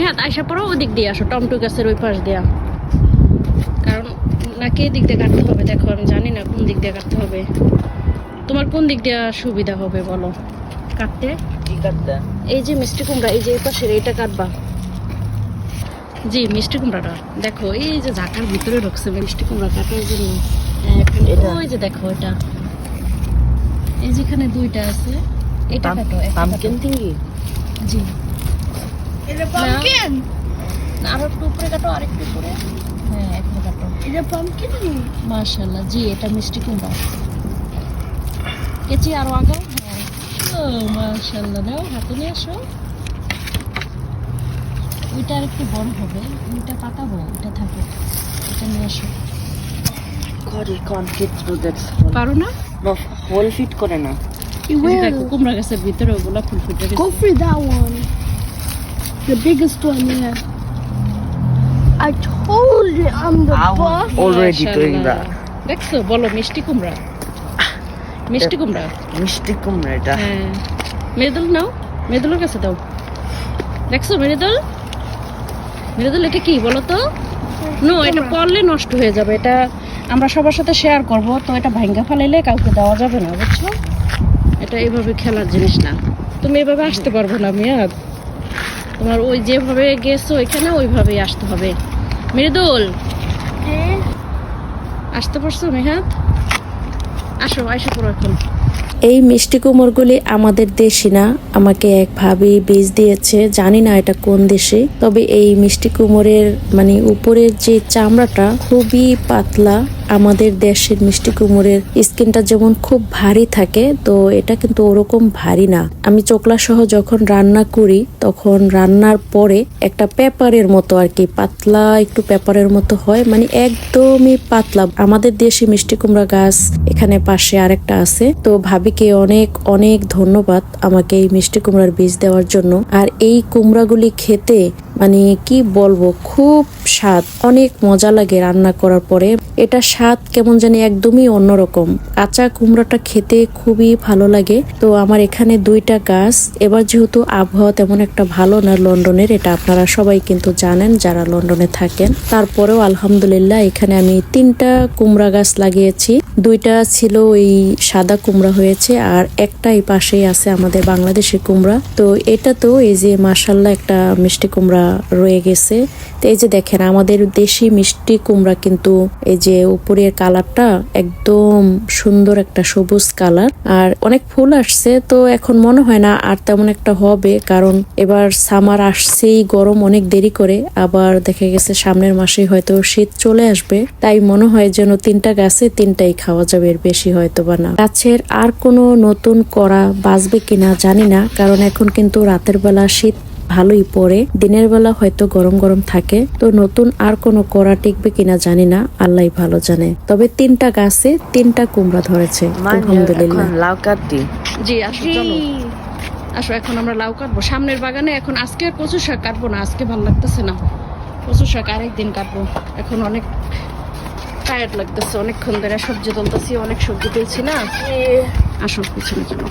মেহাত আইসা পড়ো ওদিক দিয়ে আসো। টমটো গাছের ওই পাশ দিয়া। কারণ নাকি এদিক দিয়ে কাটতে হবে দেখো আমি জানি না কোন দিক দিয়ে কাটতে হবে। তোমার কোন দিক দিয়ে সুবিধা হবে বলো? কাটতে? কি করতে এই যে মিষ্টি কুমড়া এই যে এই পাশের এইটা কাটবা। জি মিষ্টি কুমড়াটা। দেখো এই যে ঝাঁকার ভিতরে ঢুকছে মিষ্টি কুমড়া কাটার জন্য। এটা? ওই যে দেখো এটা। এই যেখানে দুইটা আছে এটা কাটো পামকিন জি। এটা আরও একটু উপরে কাটো আরেকটু উপরে। হ্যাঁ একটু কাটো। এটা. মাশাল্লাহ জি এটা মিষ্টি কুমড়া। কেচি আরও আগে হ্যাঁ ও মাশাল্লাহ দাও হাতে নিয়ে আসো। ওইটা আর একটু বড় হবে ওইটা পাকাবো ওইটা থাকে। এটা নিয়ে আসো। He can't get পারো না? hole fit করে না। কুমড়া গাছের ভিতরে ওগুলা ফুল ফুটে গেছে। One. The biggest one, yeah. I told you I'm the I was boss. already doing that. দেখছ? বলো মিষ্টি কুমড়া। মিষ্টি কুমড়া? মিষ্টি কুমড়া এটা। হ্যাঁ। মেরুদল নাও। মেরুদলের কাছে দাও। দেখছ মেরুদল মেরুদল এটা কি বলো তো? নো এটা পড়লে নষ্ট হয়ে যাবে। এটা আমরা সবার সাথে শেয়ার করব তো এটা ভাঙ্গা ফালাইলে কাউকে দেওয়া যাবে না বুঝছ? এটা এইভাবে খেলার জিনিস না। তুমি এভাবে আসতে পারবে না মিয়াদ। তোমার ওই যেভাবে গেছো ওইখানে ওইভাবেই আসতে হবে। মৃদুল! Eh? আসতে পারছ মেহাত আসো আইসা পুরো এখন। এই মিষ্টি কুমড়গুলি আমাদের দেশি না। আমাকে এক ভাবি বীজ দিয়েছে, জানি না এটা কোন দেশে। তবে এই মিষ্টি কুমড়ের মানে উপরের যে চামড়াটা খুবই পাতলা। আমাদের দেশের মিষ্টি কুমোরের স্কিনটা যেমন খুব ভারী থাকে, তো এটা কিন্তু ওরকম ভারী না। আমি চোকলা সহ যখন রান্না করি, তখন রান্নার পরে একটা পেপারের মতো আর কি, পাতলা একটু পেপারের মতো হয় মানে একদমই পাতলা। আমাদের দেশি মিষ্টি কুমড়া গাছ এখানে পাশে আরেকটা আছে। তো ভাবিকে অনেক অনেক ধন্যবাদ আমাকে এই মিষ্টি কুমড়ার বীজ দেওয়ার জন্য। আর এই কুমড়াগুলি খেতে মানে কি বলব, খুব স্বাদ। অনেক মজা লাগে রান্না করার পরে। এটা স্বাদ কেমন জানি একদমই অন্যরকম। কাঁচা কুমড়াটা খেতে খুবই ভালো লাগে। তো আমার এখানে দুইটা গাছ। এবার যেহেতু আবহাওয়া তেমন একটা ভালো না লন্ডনের, এটা আপনারা সবাই কিন্তু জানেন যারা লন্ডনে থাকেন। তারপরেও আলহামদুলিল্লাহ এখানে আমি তিনটা কুমড়া গাছ লাগিয়েছি। দুইটা ছিল ওই সাদা কুমড়া হয়েছে। আর একটা এই পাশেই আছে আমাদের বাংলাদেশি কুমড়া। তো এটা তো এই যে মাসাল্লাহ একটা মিষ্টি কুমড়া রয়ে গেছে। তো এই যে দেখেন, আমাদের দেশি মিষ্টি কুমড়া কিন্তু এই যে উপরের কালারটা একদম সুন্দর একটা সবুজ কালার। আর অনেক ফুল আসছে, তো এখন মনে হয় না আর তেমন একটা হবে, কারণ এবার সামার আসছেই, গরম অনেক দেরি করে। আবার দেখা গেছে সামনের মাসে হয়তো শীত চলে আসবে। তাই মনে হয় যেন তিনটা গাছে তিনটাই খাওয়া যাবে, এর বেশি হয়তো বা না। গাছের আর কোনো নতুন করা বাঁচবে কিনা জানি না কারণ এখন কিন্তু রাতের বেলা শীত ভালোই পড়ে দিনের বেলা হয়তো গরম গরম থাকে তো নতুন আর কোনো করা টিকবে কিনা জানি না আল্লাহ ভালো জানে। তবে তিনটা গাছে তিনটা কুমড়া ধরেছে আলহামদুলিল্লাহ। লাউ কাটি জি আসো চলো। আসো এখন আমরা লাউ কাটবো। সামনের বাগানে এখন আজকে আর কচু শাক কাটবো না আজকে ভালো লাগতেছে না। কচু শাক আরেকদিন কাটবো। এখন অনেক টায়ার্ড লাগতেছে অনেকক্ষণ ধরে সবজি তুলতেছি অনেক সবজি তুলছি না। আসো পিছনে চলো।